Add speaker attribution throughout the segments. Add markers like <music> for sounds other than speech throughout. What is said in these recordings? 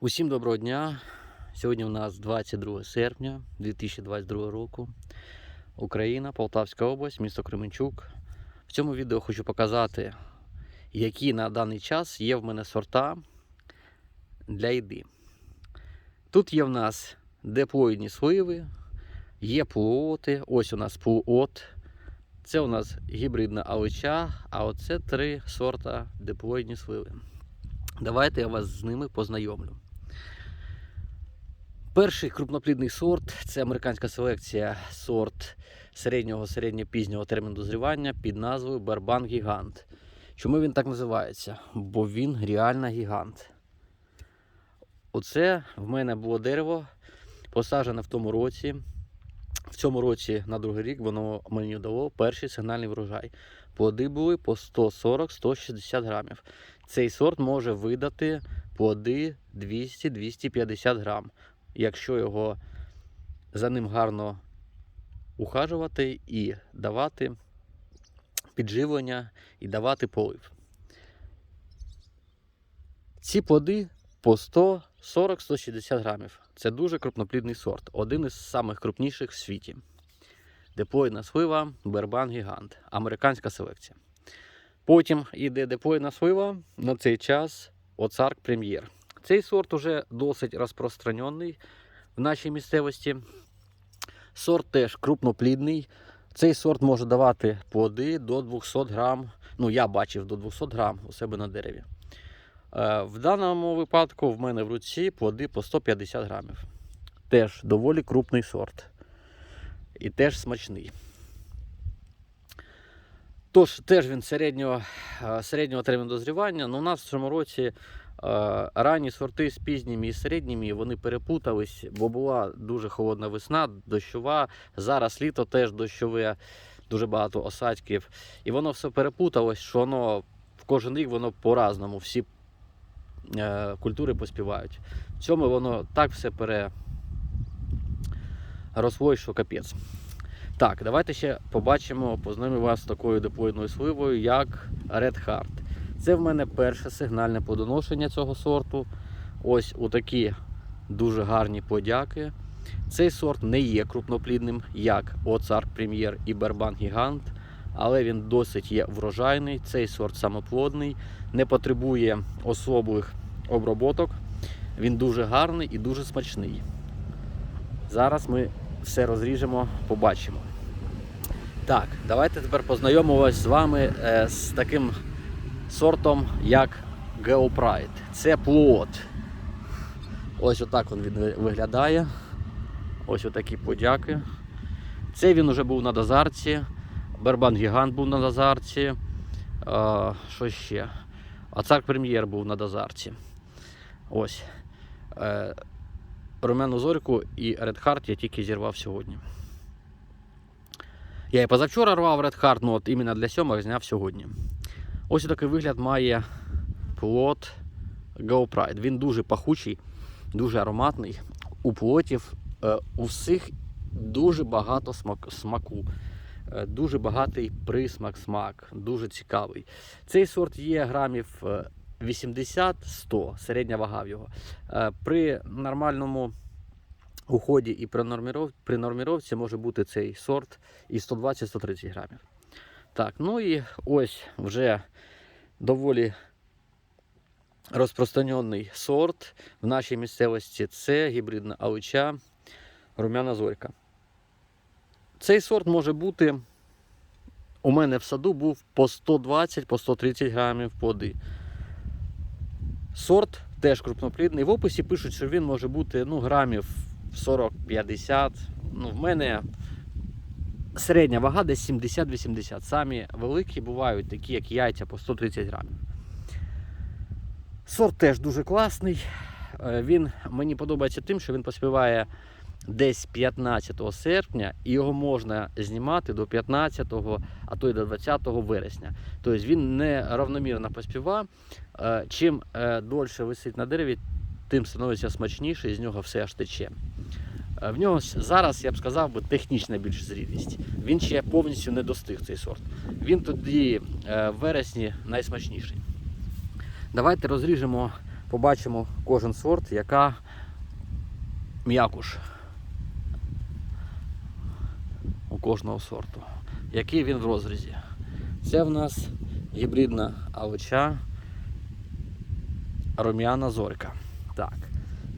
Speaker 1: Усім доброго дня. Сьогодні у нас 22 серпня 2022 року. Україна, Полтавська область, місто Кременчук. В цьому відео хочу показати, які на даний час є в мене сорта для їди. Тут є в нас деплоїдні сливи, є плуоти. Ось у нас плуот. Це у нас гібридна алича, а оце три сорта деплоїдні сливи. Давайте я вас з ними познайомлю. Перший крупноплідний сорт це американська селекція сорт середнього середньопізнього терміну дозрівання під назвою Барбан Гігант. Чому він так називається? Бо він реально гігант. Оце в мене було дерево посаджене в тому році. В цьому році на другий рік воно мені дало перший сигнальний врожай. Плоди були по 140-160 грамів. Цей сорт може видати плоди 200-250 грам, якщо його за ним гарно ухажувати і давати підживлення і давати полив. Ці плоди по 140-160 грамів. Це дуже крупноплідний сорт, один із самих крупніших в світі. Деплойна слива Бербан Гігант, американська селекція. Потім йде деплойна слива на цей час Оцарк Прем'єр. Цей сорт уже досить розпространений в нашій місцевості. Сорт теж крупноплідний. Цей сорт може давати плоди до 200 грам. Ну, я бачив до 200 грам у себе на дереві. Е, В даному випадку в мене в руці плоди по 150 грамів. Теж доволі крупний сорт. І теж смачний. Тож, теж він середнього, е, середнього терміну дозрівання. Ну, у нас в цьому році ранні сорти з пізніми і середніми вони перепутались, бо була дуже холодна весна, дощова. Зараз літо теж дощове, дуже багато осадків. І воно все перепуталось, що воно в кожен рік воно по-разному. Всі е, культури поспівають. В цьому воно так все пере росло, що капець. Так, давайте ще побачимо, познайомлю вас з такою диплоїдною сливою, як Red Heart. Це в мене перше сигнальне плодоношення цього сорту. Ось такі дуже гарні подяки. Цей сорт не є крупноплідним, як Оцарк Прем'єр і Бербан Гігант, але він досить є врожайний. Цей сорт самоплодний, не потребує особливих оброботок. Він дуже гарний і дуже смачний. Зараз ми все розріжемо, побачимо. Так, давайте тепер познайомимось з вами е, з таким сортом, як Geopride. Це плод. Ось отак він виглядає. Ось отакі подяки. Це він вже був на дозарці. Бербан Гігант був на дозарці. А, що ще? А цар Прем'єр був на дозарці. Ось. Е, Румяну зорьку і Heart я тільки зірвав сьогодні. Я і позавчора рвав Heart, ну от іменно для сьомих зняв сьогодні. Ось такий вигляд має плод Go Pride. Він дуже пахучий, дуже ароматний. У плотів е, у всіх дуже багато смаку. Е, Дуже багатий присмак, смак, дуже цікавий. Цей сорт є грамів е, 80-100, середня вага в його. Е, При нормальному уході і при норміровці може бути цей сорт і 120-130 грамів. Так, ну і ось вже доволі розпространений сорт в нашій місцевості це гібридна алича румяна зорька. Цей сорт може бути. У мене в саду був по 120 по 130 грамів плоди. Сорт теж крупноплідний. В описі пишуть, що він може бути ну, грамів 40-50. Ну, в мене середня вага десь 70-80. Самі великі бувають такі, як яйця по 130 грамів. Сорт теж дуже класний. Е, Він мені подобається тим, що він поспіває десь 15 серпня, і його можна знімати до 15, а то й до 20 вересня. Тобто він не равномірно поспіва. Е, Чим е, дольше висить на дереві, тим становиться смачніше, і з нього все аж тече. Е, В нього зараз, я б сказав, технічна більш зрілість. Він ще повністю не достиг цей сорт. Він тоді е, в вересні найсмачніший. Давайте розріжемо побачимо кожен сорт, яка м'якуш у кожного сорту. Який він в розрізі. Це в нас гібридна алича рум'яна зорька. Так,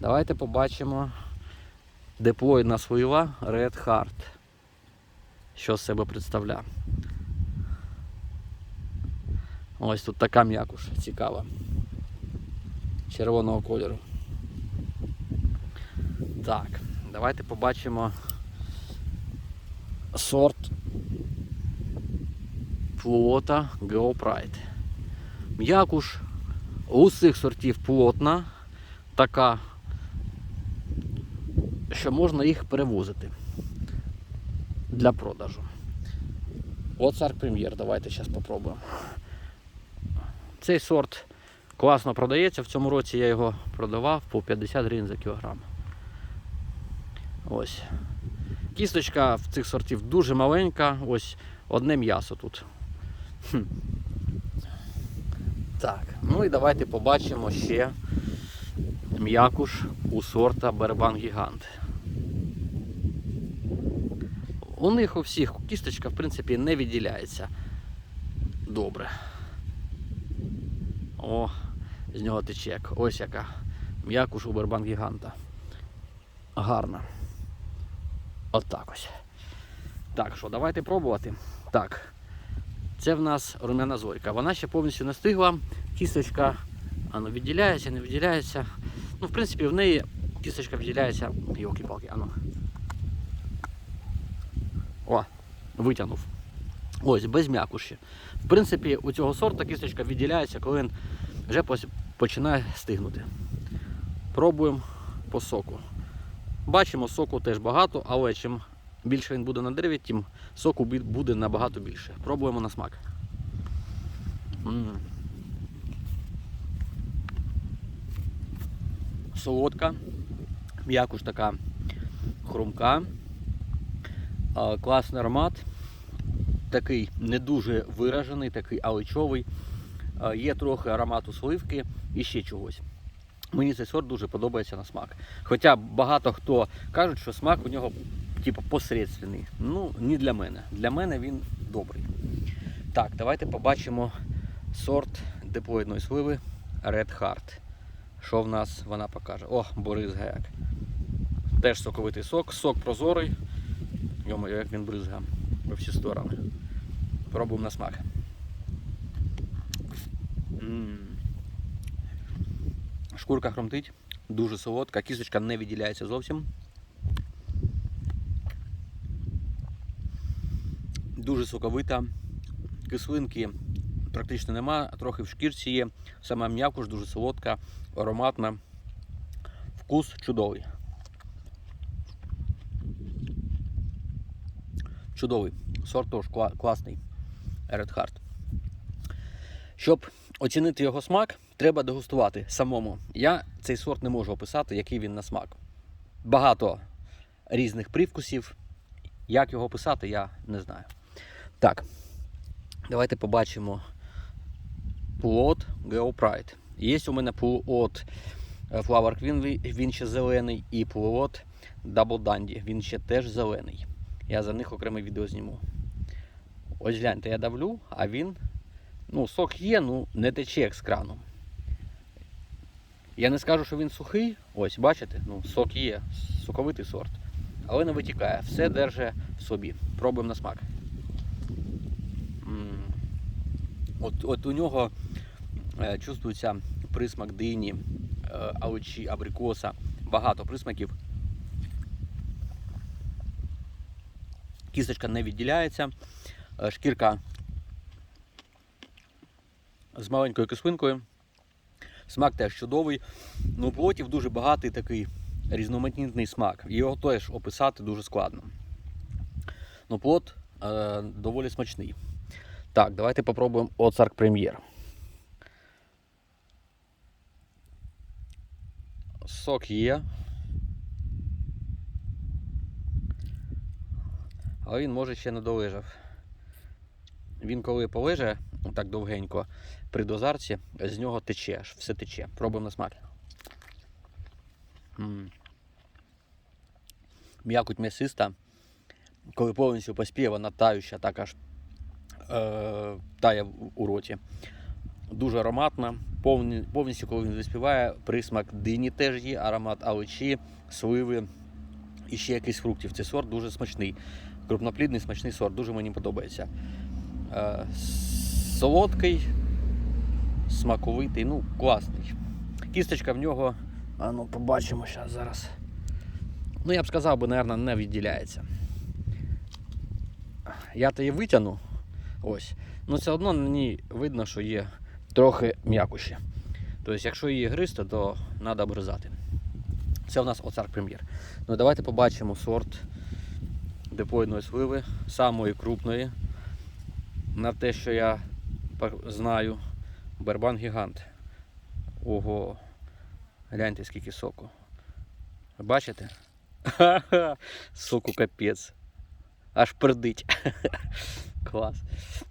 Speaker 1: давайте побачимо диплоїдна своєва Red Heart. Що з себе представляє. Ось тут така м'якуш цікава. Червоного кольору. Так, давайте побачимо сорт плота Go. М'якуш у усіх сортів плотна, така, що можна їх перевозити для продажу. От цар прем'єр, давайте зараз попробуємо. Цей сорт класно продається. В цьому році я його продавав по 50 гривень за кілограм. Ось. Кісточка в цих сортів дуже маленька, ось одне м'ясо тут. Хм. Так, ну і давайте побачимо ще м'якуш у сорта Бербан Гігант. У них у всіх кісточка, в принципі, не відділяється добре. О, з нього течек. Ось яка м'якуш у Бербан Гіганта. Гарна. Отак ось. Так що, давайте пробувати. Так. Це в нас рум'яна зорька. Вона ще повністю не стигла. Кісточка ану, відділяється, не відділяється. Ну, в принципі, в неї кісточка відділяється. Йолки-палки, ану. О, витягнув. Ось, без м'якуші. В принципі, у цього сорту кісточка відділяється, коли він вже починає стигнути. Пробуємо по соку. Бачимо, соку теж багато, але чим більше він буде на дереві, тим соку буде набагато більше. Пробуємо на смак. М. Солодка, м'якуш така хрумка, класний аромат, такий не дуже виражений, такий аличовий. Є трохи аромату сливки і ще чогось. Мені цей сорт дуже подобається на смак. Хоча багато хто кажуть, що смак у нього типу посередственний. Ну, не для мене. Для мене він добрий. Так, давайте побачимо сорт диплоїдної сливи Red Heart. Що в нас вона покаже? О, Борис Гаяк. Теж соковитий сок, сок прозорий. Йому, як він бризга во всі сторони. Пробуємо на смак. Шкурка хромтить, дуже солодка, кісточка не відділяється зовсім. Дуже соковита. Кислинки практично нема, трохи в шкірці є. Сама м'якуш дуже солодка, ароматна. Вкус чудовий. Чудовий. Сорт теж класний. Red Heart. Щоб оцінити його смак, треба дегустувати самому. Я цей сорт не можу описати, який він на смак. Багато різних привкусів. Як його описати, я не знаю. Так, давайте побачимо плод Geopride. Є у мене плод е, Flower Queen, він- ще зелений, і плод Double Dandy, він ще теж зелений. Я за них окреме відео зніму. Ось гляньте, я давлю, а він Ну, сок є, ну не тече як з крану. Я не скажу, що він сухий. Ось, бачите, ну, сок є, соковитий сорт. Але не витікає. Все держить в собі. Пробуємо на смак. От, от у нього чувствується присмак дині, е, абрикоса. Багато присмаків. Кісточка не відділяється. Е, Шкірка з маленькою кислинкою. Смак теж чудовий. Ну, плотів дуже багатий такий різноманітний смак. Його теж описати дуже складно. Ну, плод е, доволі смачний. Так, давайте попробуємо Оцарк Прем'єр. Сок є. Але він може ще не долежав. Він коли полеже, так довгенько при дозарці, з нього тече, аж все тече. Пробуємо на смак. М'якоть м'ясиста, коли повністю поспіє, вона тающа, так аж е, тає у роті. Дуже ароматна. Повні, повністю, коли він заспіває, присмак дині теж є, аромат аличі, сливи і ще якийсь фруктів. Цей сорт дуже смачний. Крупноплідний смачний сорт, дуже мені подобається. Е, солодкий, смаковитий, ну, класний. Кісточка в нього, а ну побачимо зараз зараз. Ну, я б сказав, би, напевно, не відділяється. Я то її витягну. Ось. Ну, все одно на ній видно, що є трохи м'якуші. Тобто, якщо її гризти, то треба обрізати. Це у нас оцар прем'єр. Ну, давайте побачимо сорт депойної сливи, самої крупної. На те, що я знаю, Барбан гігант. Ого. Гляньте, скільки соку. Бачите? Ха-ха, <laughs> Соку капець. Аж пердить. <laughs> Клас.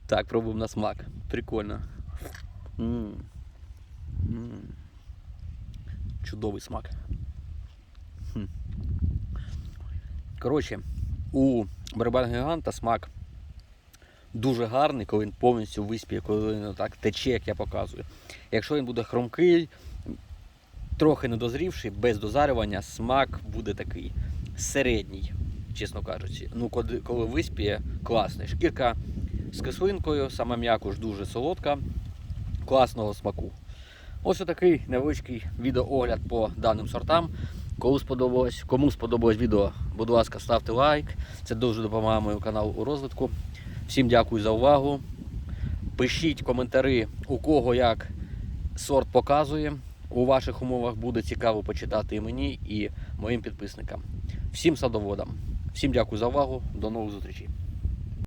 Speaker 1: Так, пробуємо на смак. Прикольно. М. Чудовий смак. Коротше, у барабан гіганта смак дуже гарний, коли він повністю виспіє, коли він так тече, як я показую. Якщо він буде хромкий, трохи недозрівший, без дозарювання, смак буде такий середній, чесно кажучи. Ну, коли, коли виспіє, класний. Шкірка з кислинкою, сама м'якуш дуже солодка, класного смаку. Ось такий невеличкий відеоогляд по даним сортам. Кому сподобалось, кому сподобалось відео, будь ласка, ставте лайк. Це дуже допомагає моєму каналу у розвитку. Всім дякую за увагу. Пишіть коментарі, у кого як сорт показує. У ваших умовах буде цікаво почитати і мені, і моїм підписникам. Всім садоводам. Всім дякую за увагу. До нових зустрічей.